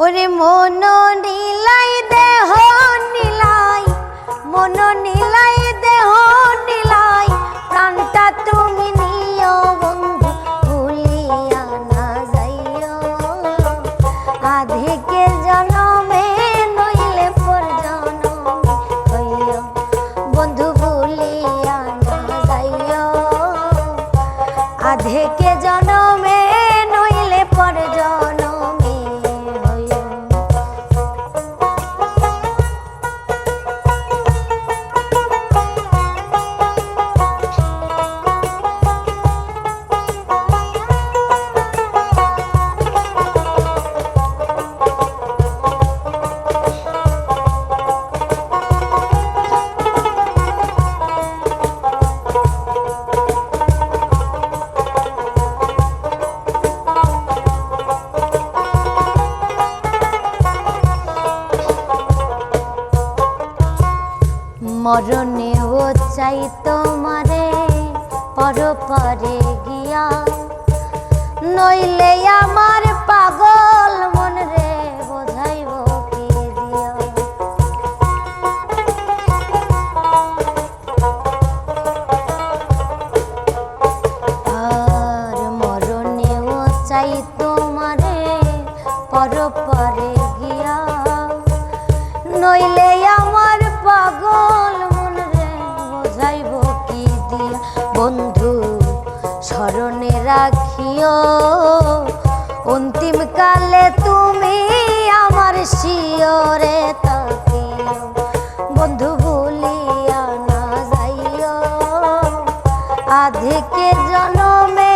ওরে মন নীলাই দেহ নীলাই মন নীলাই মরণে ও চাই তোমারে, পর পরে গিয়া। নইলে আমার পাগল মন রে, বোঝাইব কে দিয়া। আর মরণেও চাই তোমারে, পর পরে গিয়া। নইলে স্মরণে রাখিও। অন্তিম কালে তুমি আমার শিওরে তাকিও। বন্ধু ভুলিয়া না যাইও। আধিকে জনমে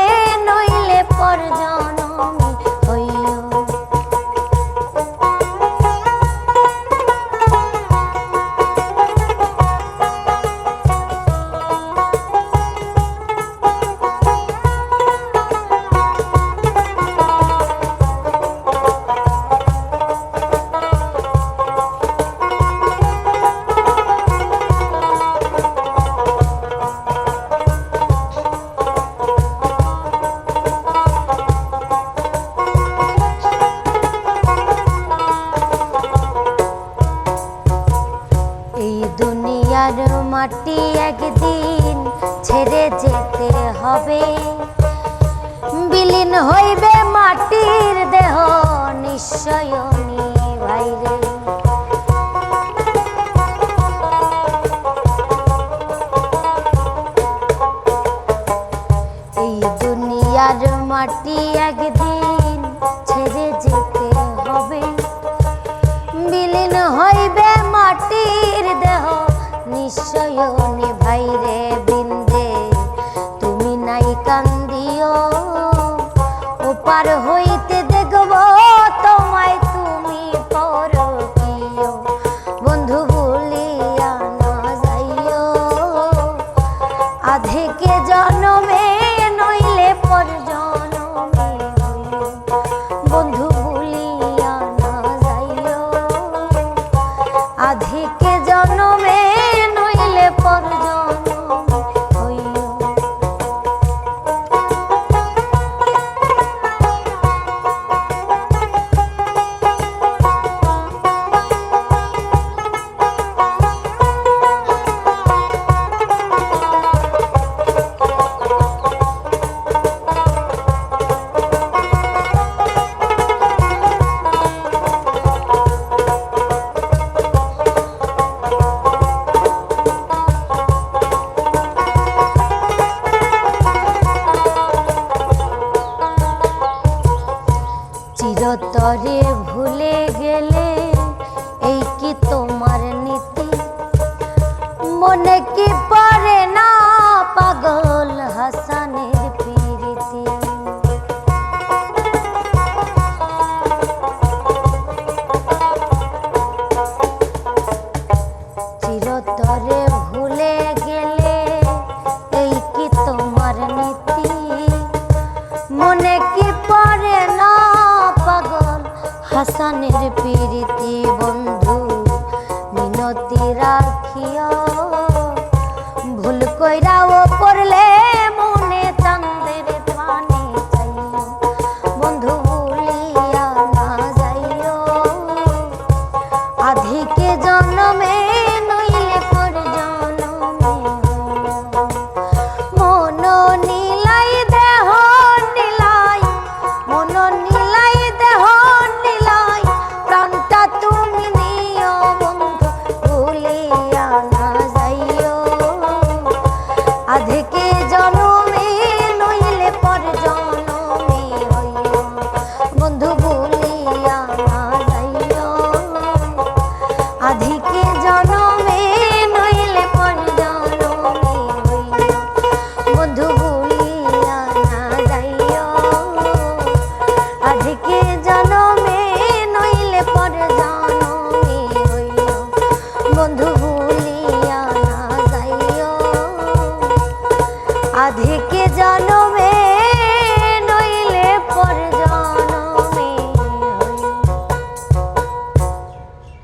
মাটি একদিন ছেড়ে যেতে হবে। বিলীন হইবে মাটির দেহ নিশ্চয়নি ভাইরে এই দুনিয়ার মাটি একদিন ছেড়ে যেতে হবে। বিলীন হইবে মাটির নিশ্চয়নি বিন্দে। তুমি নাই কান্দিও ওপার হইতে দেখব। চিরতরে ভুলে গেলে এই কি তোমার নীতি? মনে কি পারে না পাগল হাসানের হাসানের প্রীতি বন্ধু